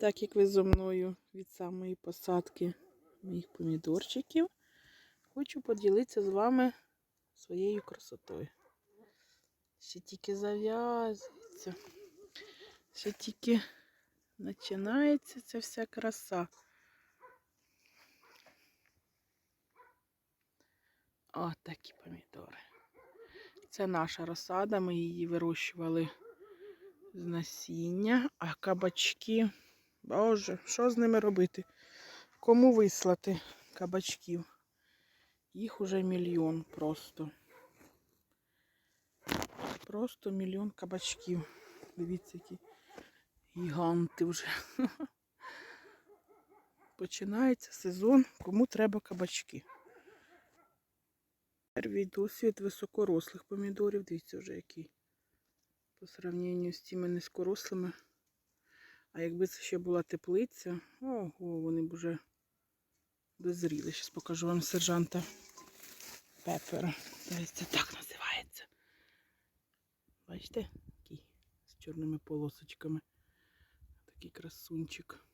Так як ви зо мною від самої посадки моїх помідорчиків, хочу поділитися з вами своєю красотою. Ще тільки зав'язується, ще тільки починається ця вся краса. О, такі помідори. Це наша розсада, ми її вирощували з насіння, а кабачки. Боже, що з ними робити? Кому вислати кабачків? Їх уже мільйон просто. Просто мільйон кабачків. Дивіться, які гіганти вже. Починається сезон, кому треба кабачки. Перший досвід високорослих помідорів. Дивіться вже який. По сравненню з тими низькорослими. А якби це ще була теплиця, ого, вони б вже дозріли. Зараз покажу вам сержанта Пепера. Це так називається. Бачите, такий з чорними полосочками. Такий красунчик.